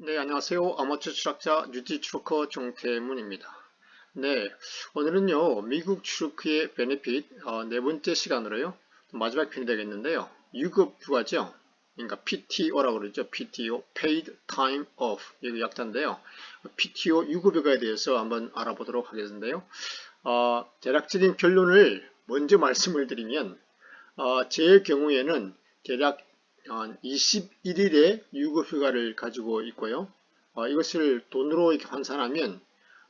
네, 안녕하세요. 아마추어 추락자 뉴지 추러커 정태문입니다. 네, 오늘은요, 미국 추러크의 베네핏 어, 네 번째 시간으로요, 마지막 편이 되겠는데요. 유급 휴가죠. 그러니까 PTO라고 그러죠. PTO, Paid Time Off. 이거 약자인데요. PTO 유급 휴가에 대해서 한번 알아보도록 하겠는데요. 어, 대략적인 결론을 먼저 말씀을 드리면, 어, 제 경우에는 대략 21일의 유급 휴가를 가지고 있고요. 어, 이것을 돈으로 이렇게 환산하면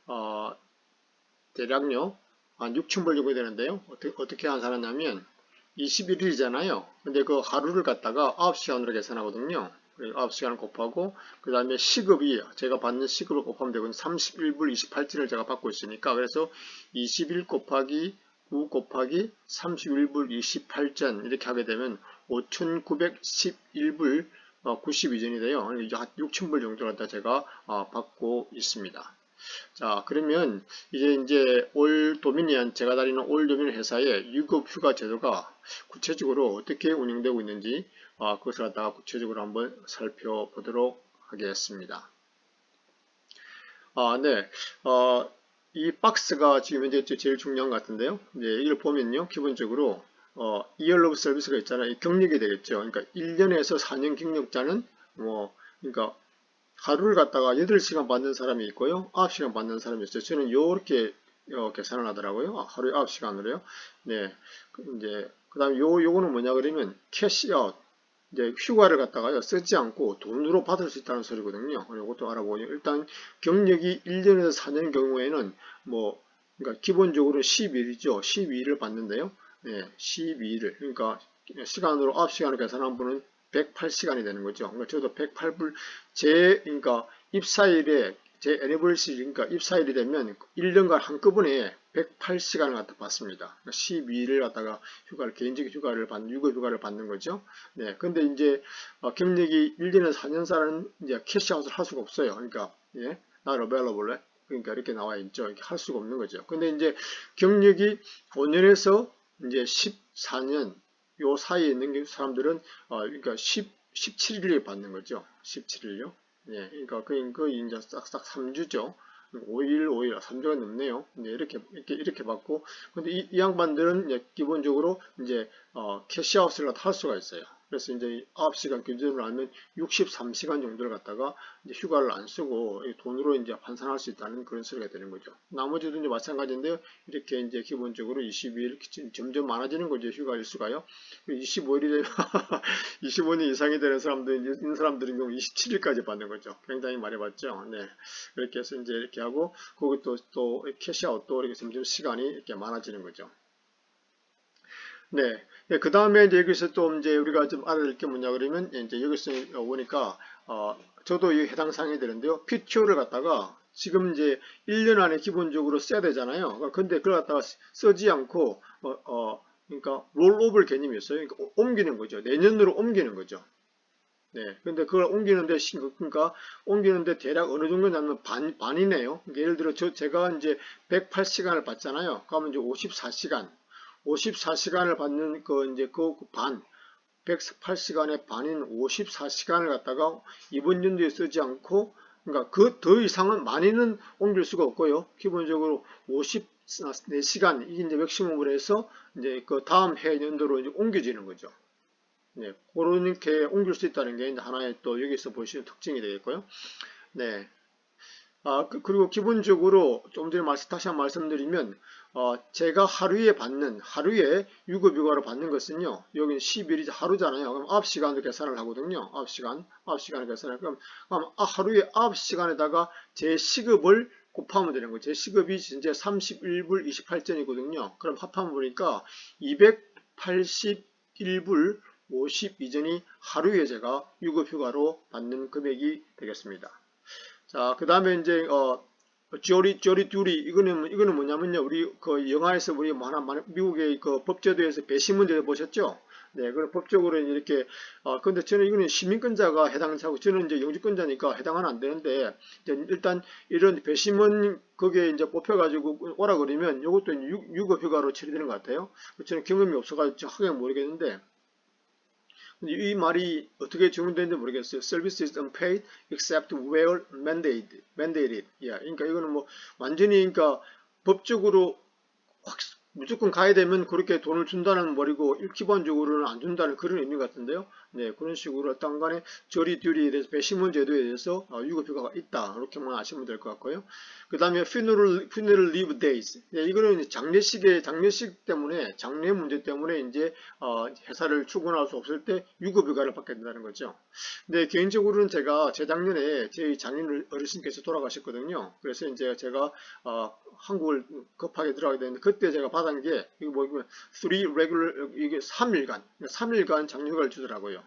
어, 대략요 한 6,000불 정도 되는데요. 어떻게, 환산하냐면 21일이잖아요. 근데 그 하루를 갖다가 9시간으로 계산하거든요. 9시간을 곱하고 그 다음에 시급이 제가 받는 시급을 곱하면 되고 31불 28전을 제가 받고 있으니까 그래서 21 곱하기 9 곱하기 31불 28전 이렇게 하게 되면 5,911불 92전이 돼요. 이제 한 6,000불 정도 갖다 제가 어, 받고 있습니다. 자, 그러면 이제 이제 올 도미니언 제가 다니는 올 도미니언 회사의 유급 휴가 제도가 구체적으로 어떻게 운영되고 있는지 어, 그것을 갖다가 구체적으로 한번 살펴보도록 하겠습니다. 아, 네. 어, 이 박스가 지금 현재 제일 중요한 것 같은데요. 이제 이걸 보면요. 기본적으로 어, 이얼 오브 서비스가 있잖아요. 경력이 되겠죠. 그러니까 1년에서 4년 경력자는 뭐 그러니까 하루를 갖다가 8시간 받는 사람이 있고요. 9시간 받는 사람이 있어요. 저는 이렇게 어, 계산을 하더라고요. 아, 하루에 9시간으로요. 네. 그 이제 그다음에 요 요거는 뭐냐 그러면 캐시아웃 이제 휴가를 갖다가 쓰지 않고 돈으로 받을 수 있다는 소리거든요. 이것도 알아보니 일단 경력이 1년에서 4년 경우에는 뭐 그러니까 기본적으로 12일이죠. 12일을 받는데요. 네, 12일. 그러니까 시간으로 9시간을 계산한 분은 108시간이 되는 거죠. 그러니까 저도 108불, 제, 그러니까 입사일에, 제 애니버리시, 그러니까 입사일이 되면 1년간 한꺼번에 108시간을 갖다 받습니다. 그러니까 12일을 갖다가 휴가를, 개인적인 휴가를 받는, 유급 휴가를 받는 거죠. 네. 근데 이제, 어, 경력이 1년에 4년사는 이제 캐시아웃을 할 수가 없어요. 그러니까, 예. not available. 그러니까 이렇게 나와 있죠. 이렇게 할 수가 없는 거죠. 근데 이제 경력이 5년에서 이제 14년 요 사이에 있는 사람들은 어 그러니까 10 17일에 받는 거죠. 17일요. 예, 그러니까 그, 그 이제 싹싹 3주죠. 5일, 5일, 3주가 넘네요. 네, 이렇게, 이렇게, 이렇게 받고. 근데 이, 이 양반들은 이제 기본적으로 이제, 어, 캐시아웃을 할 수가 있어요. 그래서 이제 9시간 기준으로 하면 63시간 정도를 갖다가 휴가를 안 쓰고 돈으로 이제 환산할 수 있다는 그런 소리가 되는 거죠. 나머지도 이제 마찬가지인데요. 이렇게 이제 기본적으로 22일 점점 많아지는 거죠. 휴가 일수가요. 25일이 되면 25년 이상이 되는 사람들, 있는 사람들은 경우 27일까지 받는 거죠. 굉장히 많이 받죠. 네. 그렇게 해서 이제 이렇게 하고, 거기 또, 또 캐시아웃도 이렇게 점점 시간이 이렇게 많아지는 거죠. 네. 네, 그 다음에 여기서 또 이제 우리가 좀 알아야 될 게 뭐냐 그러면 이제 여기서 보니까 어, 저도 이 해당 사항이 되는데요. PTO를 갖다가 지금 이제 1년 안에 기본적으로 써야 되잖아요. 근데 그걸 갖다가 쓰지 않고 어, 어 그러니까 롤오버 개념이었어요. 그러니까 옮기는 거죠. 내년으로 옮기는 거죠. 네. 근데 그걸 옮기는데, 그러니까, 옮기는데 대략 어느 정도냐면 반, 반이네요. 그러니까 예를 들어, 저, 제가 이제 108시간을 받잖아요. 그러면 이제 54시간. 54시간을 받는 그 이제 그 반, 108시간의 반인 54시간을 갖다가 이번 연도에 쓰지 않고 그러니까 그 더 이상은 많이는 옮길 수가 없고요. 기본적으로 54시간 이게 이제 맥시멈으로 해서 이제 그 다음 해 연도로 이제 옮겨지는 거죠. 네, 그렇게 옮길 수 있다는 게 이제 하나의 또 여기서 보시는 특징이 되겠고요. 네. 아, 그, 리고 기본적으로 좀 전에 말씀, 다시 한번 말씀드리면 어, 제가 하루에 받는 하루에 유급휴가로 받는 것은요. 여기는 10일이 하루잖아요. 그럼 9시간으로 계산을 하거든요. 9시간, 9시간을 계산을 그럼, 그럼 아, 하루에 9시간에다가 제 시급을 곱하면 되는 거죠. 제 시급이 이제 31불 28전이거든요. 그럼 합하면 보니까 281불 52전이 하루에 제가 유급휴가로 받는 금액이 되겠습니다. 자, 그 다음에 이제, 어, 쪼리, 쪼리, 듀리, 이거는, 이거는 뭐냐면요. 우리 그 영화에서 우리 뭐 하나, 미국의 그 법제도에서 배신 문제를 보셨죠? 네, 그런 법적으로 이렇게, 어, 근데 저는 이거는 시민권자가 해당하고, 저는 이제 영주권자니까 해당은 안 되는데, 일단 이런 배심원 거기에 이제 뽑혀가지고 오라 그러면 이것도 유급휴가로 처리되는 것 같아요. 저는 경험이 없어가지고 하긴 모르겠는데, 이 말이 어떻게 적용되는지 모르겠어요. Service is unpaid except where mandated. mandated. 예, 그러니까 이거는 뭐 완전히 그러니까 법적으로 확 무조건 가야 되면 그렇게 돈을 준다는 말이고 일- 기본적으로는 안 준다는 그런 의미 같은데요. 네, 그런 식으로 어떤 간에 저리 듀리에 대해서 배심원 제도에 대해서 어, 유급휴가가 있다. 이렇게만 아시면 될 것 같고요. 그 다음에 funeral, funeral leave days. 네, 이거는 장례식의 장례식 때문에 장례 문제 때문에 이제 어, 회사를 출근할 수 없을 때 유급 휴가를 받게 된다는 거죠. 네, 개인적으로는 제가 재작년에 제 장인 어르신께서 돌아가셨거든요. 그래서 이제 제가 어, 한국을 급하게 들어가게 됐는데 그때 제가 받은 게 이거 뭐냐면 3 regular 이게 3일간 3일간 장휴가를 주더라고요.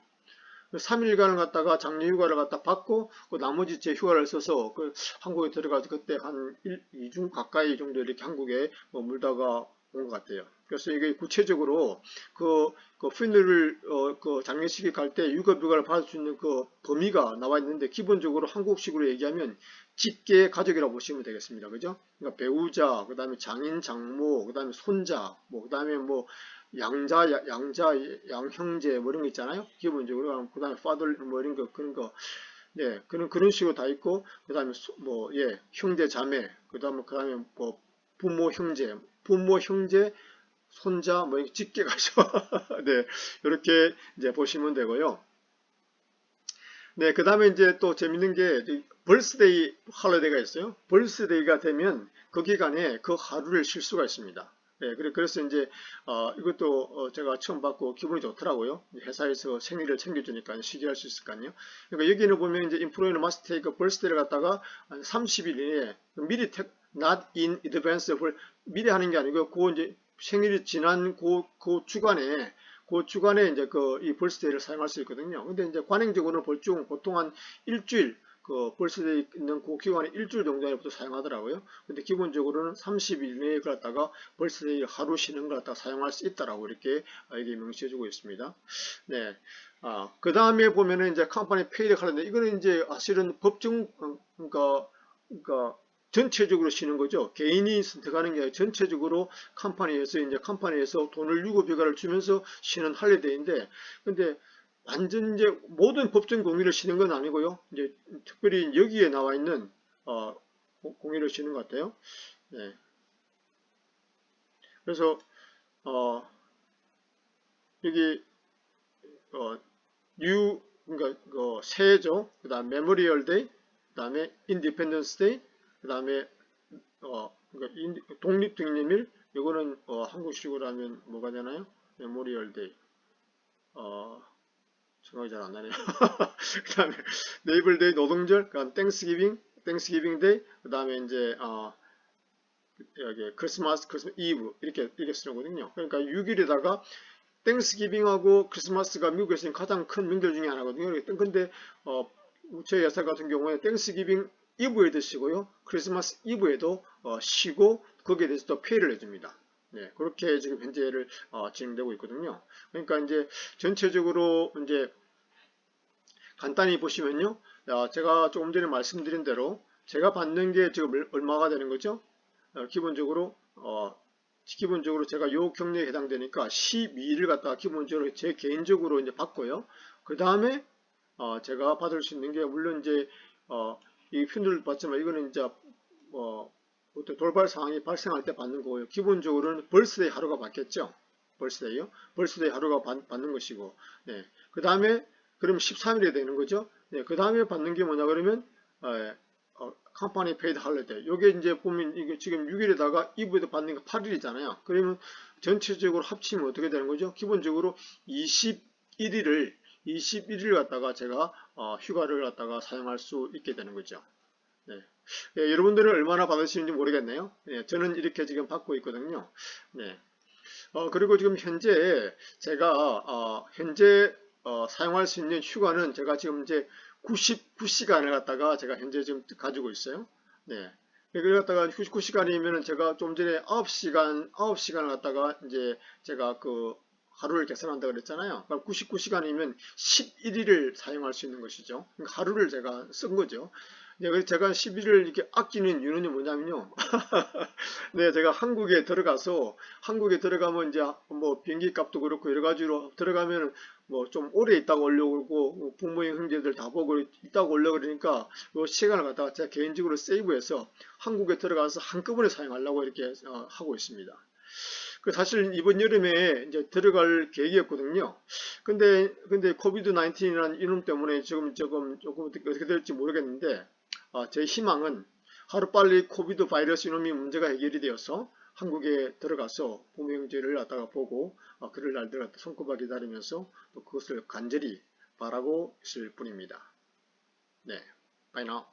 3일간을 갖다가 장례휴가를 갖다 받고 그 나머지 제 휴가를 써서 그 한국에 들어가서 그때 한 1, 2주 가까이 정도 이렇게 한국에 머물다가 온 것 같아요. 그래서 이게 구체적으로 그, 그 퓨너를 어, 그 장례식에 갈 때 유급휴가를 받을 수 있는 그 범위가 나와 있는데 기본적으로 한국식으로 얘기하면 직계 가족이라고 보시면 되겠습니다. 그죠? 그러니까 배우자, 그 다음에 장인, 장모, 그 다음에 손자, 뭐, 그 다음에 뭐, 양자, 야- 양자, 양형제, 뭐 이런 거 있잖아요. 기본적으로. 그 다음에 father, 뭐 이런 거, 그런 거. 네, 그런, 그런 식으로 다 있고, 그 다음에 뭐, 예, 형제, 자매, 그 다음에, 그 다음에 뭐, 부모, 형제, 부모, 형제, 손자, 뭐, 이렇게 직계 가죠. 네, 이렇게 이제 보시면 되고요. 네, 그 다음에 이제 또 재밌는 게, 벌스데이 할러데이가 있어요. 벌스데이가 되면 그 기간에 그 하루를 쉴 수가 있습니다. 네, 그래- 그래서 이제, 어, 이것도 어, 제가 처음 받고 기분이 좋더라고요. 회사에서 생일을 챙겨주니까 쉬게 할 수 있을 거 아니에요. 그러니까 여기는 보면 이제 인프로이너 마스테이크 벌스데이를 갖다가 한 30일 이내에 미리 택, not in advance 미리 하는 게 아니고 그 이제 생일이 지난 그, 그 주간에 그 주간에 이제 그 이 벌스데이를 사용할 수 있거든요. 근데 이제 관행적으로는 보통 보통 한 일주일 그 벌스데이 있는 그 기간에 일주일 정도부터 사용하더라고요. 근데 기본적으로는 30일 내에 갖다가 벌스데이 하루 쉬는 걸 갖다가 사용할 수 있다라고 이렇게 아, 이게 명시해 주고 있습니다. 네. 아, 그 다음에 보면은 이제 컴퍼니 페이드 칼렌더 이거는 이제 사실은 법정 어, 그러니까 그러니까 전체적으로 쉬는 거죠. 개인이 선택하는 게 아니라 전체적으로 컴퍼니에서 이제 컴퍼니에서 돈을 유급 휴가를 주면서 쉬는 할리데이인데 근데 완전 이제 모든 법정 공휴를 쉬는 건 아니고요. 이제 특별히 여기에 나와 있는 어, 고- 공휴를 쉬는 것 같아요. 네. 그래서 어, 여기 어, 뉴 그러니까 그 새해죠. 그다음 메모리얼 데이, 그다음에 인디펜던스 데이, 그다음에 어, 그러니까 인- 독립기념일 이거는 어, 한국식으로 하면 뭐가 되나요? 메모리얼 데이. 어, 생각이 잘 안 나네요. 그 다음에 네이블 데이 노동절, 그다음 땡스기빙, 땡스기빙 데이, 그 다음에 이제 어, 여기 크리스마스, 크리스마스 이브 이렇게 이렇게 쓰는 거거든요. 그러니까 6일에다가 땡스기빙하고 크리스마스가 미국에서는 가장 큰 명절 중에 하나거든요. 근데 어, 저희 회사 같은 경우에 땡스기빙 이브에도 쉬고요. 크리스마스 이브에도 어, 쉬고 거기에 대해서 또 페이를 해줍니다. 네, 그렇게 지금 현재를 어, 진행되고 있거든요. 그러니까 이제 전체적으로 이제 간단히 보시면요. 아, 제가 조금 전에 말씀드린 대로 제가 받는 게 지금 얼- 얼마가 되는 거죠? 어, 기본적으로 어, 기본적으로 제가 요 경력에 해당되니까 12일을 갖다가 기본적으로 제 개인적으로 이제 받고요. 그 다음에 어, 제가 받을 수 있는 게 물론 이제 어, 이 핀을 받지만 이거는 이제 뭐 어떤 돌발 상황이 발생할 때 받는 거고요. 기본적으로는 벌스데이 하루가 받겠죠. 벌스데이요. 벌스데이 하루가 받, 는 것이고, 네. 그 다음에 그럼 13일에 되는 거죠. 네. 그 다음에 받는 게 뭐냐 그러면 어, 어, 컴퍼니 페이드 할리데이. 요게 이제 보면 이게 지금 6일에다가 이브에도 받는 게 8일이잖아요. 그러면 전체적으로 합치면 어떻게 되는 거죠? 기본적으로 21일을 21일을 갖다가 제가 어, 휴가를 갖다가 사용할 수 있게 되는 거죠. 네. 예, 여러분들은 얼마나 받으시는지 모르겠네요. 예, 저는 이렇게 지금 받고 있거든요. 네. 어, 그리고 지금 현재 제가 어, 현재 어, 사용할 수 있는 휴가는 제가 지금 이제 99시간을 갖다가 제가 현재 지금 가지고 있어요. 네. 그걸 갖다가 99시간이면은 제가 좀 전에 9시간, 9시간을 갖다가 이제 제가 그 하루를 계산한다 그랬잖아요. 그러니까 99시간이면 11일을 사용할 수 있는 것이죠. 그러니까 하루를 제가 쓴 거죠. 네, 그래서 제가 11일을 이렇게 아끼는 이유는 뭐냐면요. 네, 제가 한국에 들어가서 한국에 들어가면 이제 뭐 비행기 값도 그렇고 여러 가지로 들어가면 뭐 좀 오래 오려고 그러고 뭐 부모님 형제들 다 보고 있다가 오려고 그러니까 그 시간을 갖다가 제가 개인적으로 세이브해서 한국에 들어가서 한꺼번에 사용하려고 이렇게 어, 하고 있습니다. 그 사실 이번 여름에 이제 들어갈 계획이었거든요. 근데 근데 코비드 19이라는 이름 때문에 지금 조금 조금 어떻게 될지 모르겠는데 아, 제 희망은 하루빨리 코비드 바이러스 이놈이 문제가 해결이 되어서 한국에 들어가서 형제를 갖다가 보고 어, 그럴 날들 갖다 손꼽아 기다리면서 또 그것을 간절히 바라고 있을 뿐입니다. 네, 바이 나우.